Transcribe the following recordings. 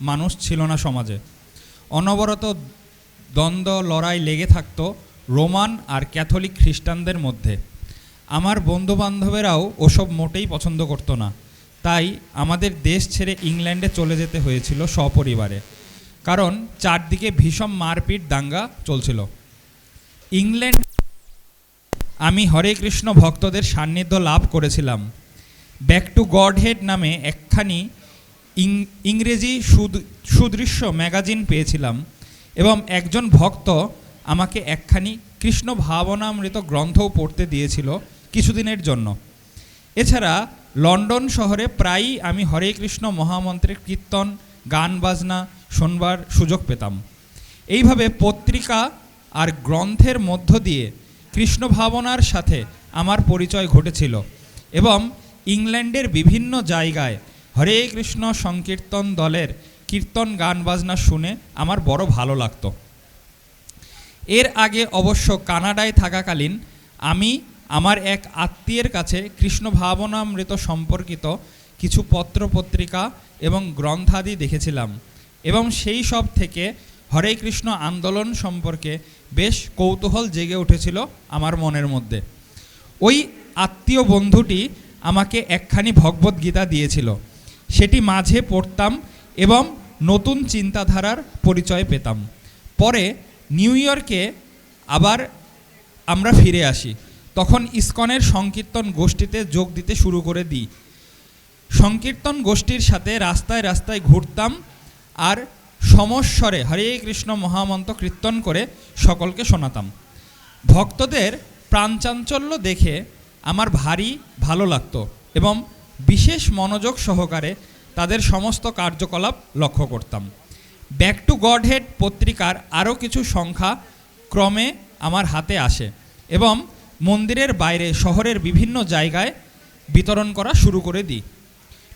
মানুষ ছিল না সমাজে। অনবরত দ্বন্দ্ব, লড়াই লেগে থাকত রোমান আর ক্যাথলিক খ্রিস্টানদের মধ্যে। আমার বন্ধু বান্ধবেরাও ওসব মোটেই পছন্দ করতো না। তাই আমাদের দেশ ছেড়ে ইংল্যান্ডে চলে যেতে হয়েছিল সপরিবারে। কারণ চারদিকে ভীষণ মারপিট দাঙ্গা চলছিল। ইংল্যান্ড আমি হরে কৃষ্ণ ভক্তদের সান্নিধ্য লাভ করেছিলাম। ব্যাক টু গড হেড নামে একখানি ইংরেজি সুদৃশ্য ম্যাগাজিন পেয়েছিলাম এবং একজন ভক্ত আমাকে একখানি কৃষ্ণ ভাবনামৃত গ্রন্থও পড়তে দিয়েছিল কিছুদিনের জন্য। এছাড়া লন্ডন শহরে প্রায়ই আমি হরে কৃষ্ণ মহামন্ত্রের কীর্তন, গান বাজনা শোনবার সুযোগ পেতাম। এইভাবে পত্রিকা আর গ্রন্থের মধ্য দিয়ে কৃষ্ণ ভাবনার সাথে আমার পরিচয় ঘটেছিল এবং ইংল্যান্ডের বিভিন্ন জায়গায় হরে কৃষ্ণ সংকীর্তন দলের কীর্তন গান বাজনা শুনে আমার বড় ভালো লাগতো। এর আগে অবশ্য কানাডায় থাকাকালীন আমি আমার এক আত্মীয়ের কাছে কৃষ্ণ ভাবনামৃত সম্পর্কিত কিছু পত্র পত্রিকা এবং গ্রন্থাদি দেখেছিলাম এবং সেই সব থেকে হরে কৃষ্ণ আন্দোলন সম্পর্কে বেশ কৌতূহল জেগে উঠেছিল আমার মনের মধ্যে। ওই আত্মীয় বন্ধুটি আমাকে একখানি ভগবদ্গীতা দিয়েছিল। সেটি মাঝে পড়তাম এবং নতুন চিন্তাধারার পরিচয় পেতাম। পরে নিউ ইয়র্কে আবার আমরা ফিরে আসি। তখন ইস্কনের সংকীর্তন গোষ্ঠীতে যোগ দিতে শুরু করে দিই। সংকীর্তন গোষ্ঠীর সাথে রাস্তায় রাস্তায় ঘুরতাম আর সমস্বরে হরে কৃষ্ণ মহামন্ত্র কীর্তন করে সকলকে শোনাতাম। ভক্তদের প্রাণচাঞ্চল্য দেখে আমার ভারী ভালো লাগতো এবং বিশেষ মনোযোগ সহকারে তাদের সমস্ত কার্যকলাপ লক্ষ্য করতাম। ব্যাক টু গড হেড পত্রিকার আরও কিছু সংখ্যা ক্রমে আমার হাতে আসে এবং মন্দিরের বাইরে শহরের বিভিন্ন জায়গায় বিতরণ করা শুরু করে দিই।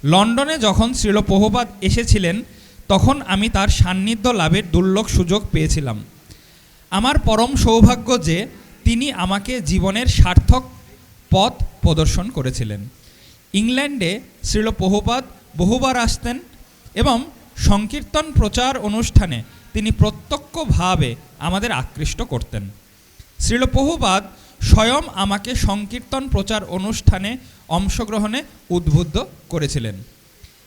লন্ডনে যখন শ্রীল প্রভুপাদ এসেছিলেন, তখন আমি তার সান্নিধ্য লাভের দুর্লভ সুযোগ পেয়েছিলাম। আমার পরম সৌভাগ্য যে তিনি আমাকে জীবনের সার্থক পথ প্রদর্শন করেছিলেন। ইংল্যান্ডে শ্রীল প্রভুপাদ বহুবার আসতেন এবং সংকীর্তন প্রচার অনুষ্ঠানে তিনি প্রত্যক্ষভাবে আমাদের আকৃষ্ট করতেন। শ্রীল প্রভুপাদ স্বয়ং আমাকে সংকীর্তন প্রচার অনুষ্ঠানে অংশগ্রহণে উদ্বুদ্ধ করেছিলেন।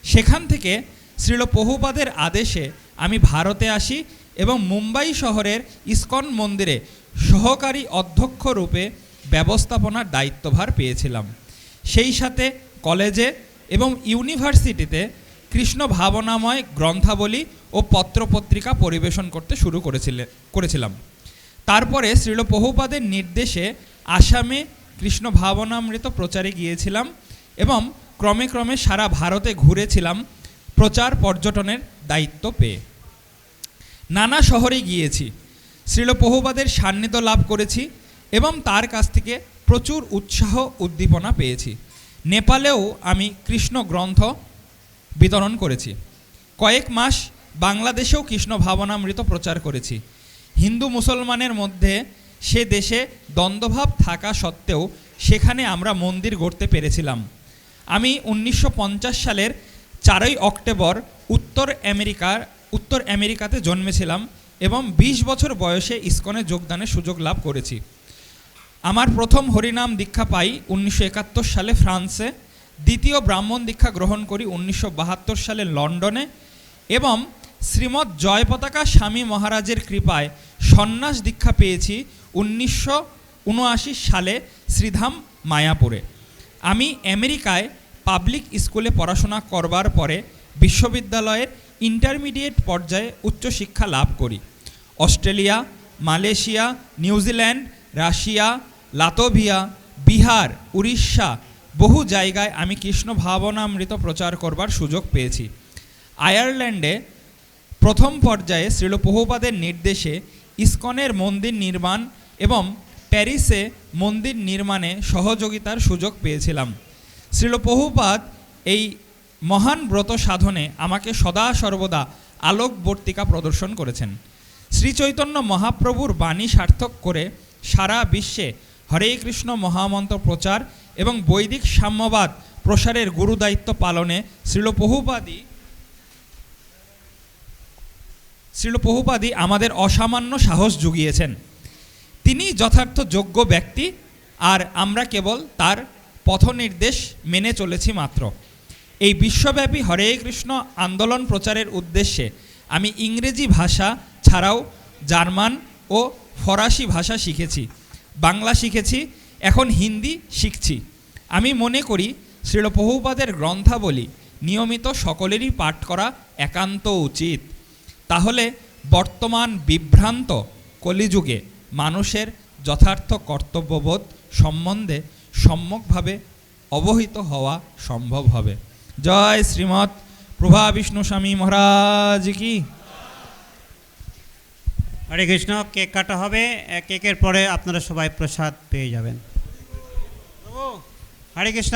সেখান থেকে শ্রীল প্রভুপাদের আদেশে আমি ভারতে আসি এবং মুম্বাই শহরের ইসকন মন্দিরে সহকারী অধ্যক্ষ রূপে ব্যবস্থাপনার দায়িত্বভার পেয়েছিলাম। সেই সাথে কলেজে এবং ইউনিভার্সিটিতে কৃষ্ণ ভাবনাময় গ্রন্থাবলী ও পত্রপত্রিকা পরিবেশন করতে শুরু করেছিলে, করেছিলাম। তারপরে শ্রীল নির্দেশে আসামে কৃষ্ণ ভাবনামৃত প্রচারে গিয়েছিলাম এবং ক্রমে ক্রমে সারা ভারতে ঘুরেছিলাম প্রচার পর্যটনের দায়িত্ব পেয়ে। নানা শহরে গিয়েছি, শ্রীল সান্নিধ্য লাভ করেছি এবং তার কাছ থেকে প্রচুর উৎসাহ উদ্দীপনা পেয়েছি। নেপালেও আমি কৃষ্ণ গ্রন্থ বিতরণ করেছি। কয়েক মাস বাংলাদেশেও কৃষ্ণ ভাবনামৃত প্রচার করেছি। হিন্দু মুসলমানের মধ্যে সে দেশে দ্বন্দ্বভাব থাকা সত্ত্বেও সেখানে আমরা মন্দির গড়তে পেরেছিলাম। আমি উনিশশো পঞ্চাশ সালের চারই অক্টোবর উত্তর আমেরিকার, উত্তর আমেরিকাতে জন্মেছিলাম এবং ২০ বছর বয়সে ইসকনে যোগদানের সুযোগ লাভ করেছি। আমার প্রথম হরিনাম দীক্ষা পাই উনিশশো একাত্তর সালে ফ্রান্সে, দ্বিতীয় ব্রাহ্মণ দীক্ষা গ্রহণ করি উনিশশো বাহাত্তর সালে লন্ডনে এবং শ্রীমৎ জয় পতাকা স্বামী মহারাজের কৃপায় সন্ন্যাস দীক্ষা পেয়েছি উনিশশো উনআশি সালে শ্রীধাম মায়াপুরে। আমি আমেরিকায় পাবলিক স্কুলে পড়াশোনা করবার পরে বিশ্ববিদ্যালয়ের ইন্টারমিডিয়েট পর্যায়ে উচ্চশিক্ষা লাভ করি। Australia, Malaysia, New Zealand, Russia Latvia, Bihar, Orissa বহু জায়গায় আমি কৃষ্ণ ভাবনামৃত প্রচার করবার সুযোগ পেয়েছি। আয়ারল্যান্ডে প্রথম পর্যায়ে শ্রীল প্রভুপাদের নির্দেশে ইস্কনের মন্দির নির্মাণ এবং প্যারিসে মন্দির নির্মাণে সহযোগিতার সুযোগ পেয়েছিলাম। শ্রীল প্রভুপাদ এই মহান ব্রত সাধনে আমাকে সদা সর্বদা আলোকবর্তিকা প্রদর্শন করেছেন। শ্রীচৈতন্য মহাপ্রভুর বাণী সার্থক করে সারা বিশ্বে হরে কৃষ্ণ মহামন্ত্র প্রচার এবং বৈদিক সাম্যবাদ প্রসারের গুরুদায়িত্ব পালনে শ্রীল প্রভুপাদই শ্রীল বহুপাদি আমাদের অসামান্য সাহস জুগিয়েছেন। তিনি যথার্থ যোগ্য ব্যক্তি আর আমরা কেবল তার পথনির্দেশ মেনে চলেছি মাত্র। এই বিশ্বব্যাপী হরে কৃষ্ণ আন্দোলন প্রচারের উদ্দেশ্যে আমি ইংরেজি ভাষা ছাড়াও জার্মান ও ফরাসি ভাষা শিখেছি। বাংলা শিখেছি, এখন হিন্দি শিখছি। আমি মনে করি শ্রীল বহুপাদের গ্রন্থাবলী নিয়মিত সকলেরই পাঠ করা একান্ত উচিত। তাহলে বর্তমান বিভ্রান্ত কলিযুগে মানুষের যথার্থ কর্তব্যবোধ সম্বন্ধে সম্যকভাবে অবহিত হওয়া সম্ভব হবে। জয় শ্রীমৎ প্রভা বিষ্ণু স্বামী মহারাজ কি? হরে কৃষ্ণ কেক কাটা হবে। কেকের পরে আপনারা সবাই প্রসাদ পেয়ে যাবেন। হরে কৃষ্ণ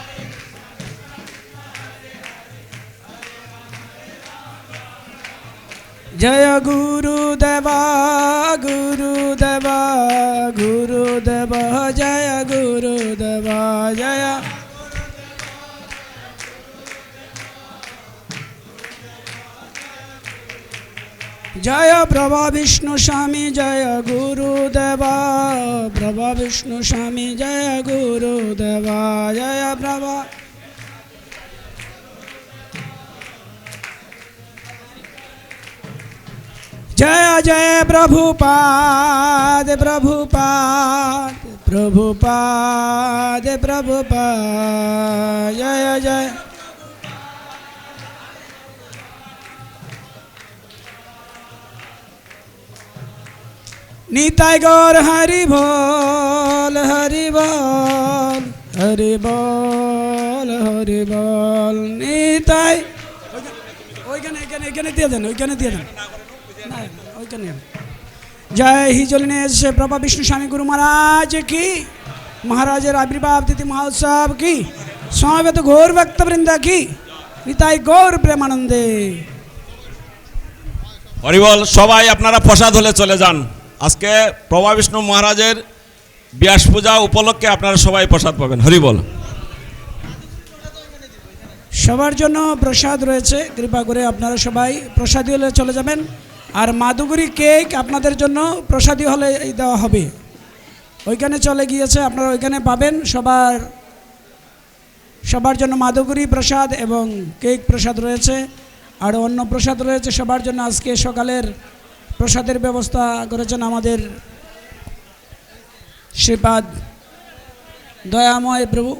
জয় গুরুদেবা গুরুদেবা, গুরুদেব, জয় গুরুদেবা, জয়। জয় প্রভা বিষ্ণু স্বামী, জয় গুরুদেবা, প্রভা বিষ্ণু স্বামী, জয় গুরুদেবা, জয় প্রভা। जय जय प्रभुपाद प्रभुपाद प्रभुपाद प्रभुपाद जय जय নিতাই গর হরি বল হরি বল হরি বল হরি বল নিতাই ওইখানে ওইখানে ওইখানে দিয়ে দেন ওইখানে দিয়ে দেন না, ওইখানে। জয় হিজলিনে এসে প্রভা বিষ্ণু স্বামী গুরু মহারাজ কি? মহারাজের আবির্ভাব তিথি মহোৎসব কি? সমবেত ঘোর ভক্তবৃন্দা কি? নিতাই গৌর প্রেমানন্দে। হরিবল সবাই আপনারা প্রসাদ হলে চলে যান। আজকে প্রভা বিষ্ণু মহারাজের ব্যাস পূজা উপলক্ষে আপনারা সবাই প্রসাদ পাবেন। হরিবল। সবার জন্য প্রসাদ রয়েছে। কৃপা করে আপনারা সবাই প্রসাদ হলে চলে যাবেন। আর মাদুগুরি কেক আপনাদের জন্য প্রসাদী হলে দেওয়া হবে। ওইখানে চলে গিয়েছে, আপনারা ওইখানে পাবেন সবার সবার জন্য মাদুগুরি প্রসাদ এবং কেক প্রসাদ রয়েছে। আর অন্য প্রসাদ রয়েছে, সবার জন্য আজকে সকালের প্রসাদের ব্যবস্থা করেছেন আমাদের শ্রীপাদ দয়াময় প্রভু।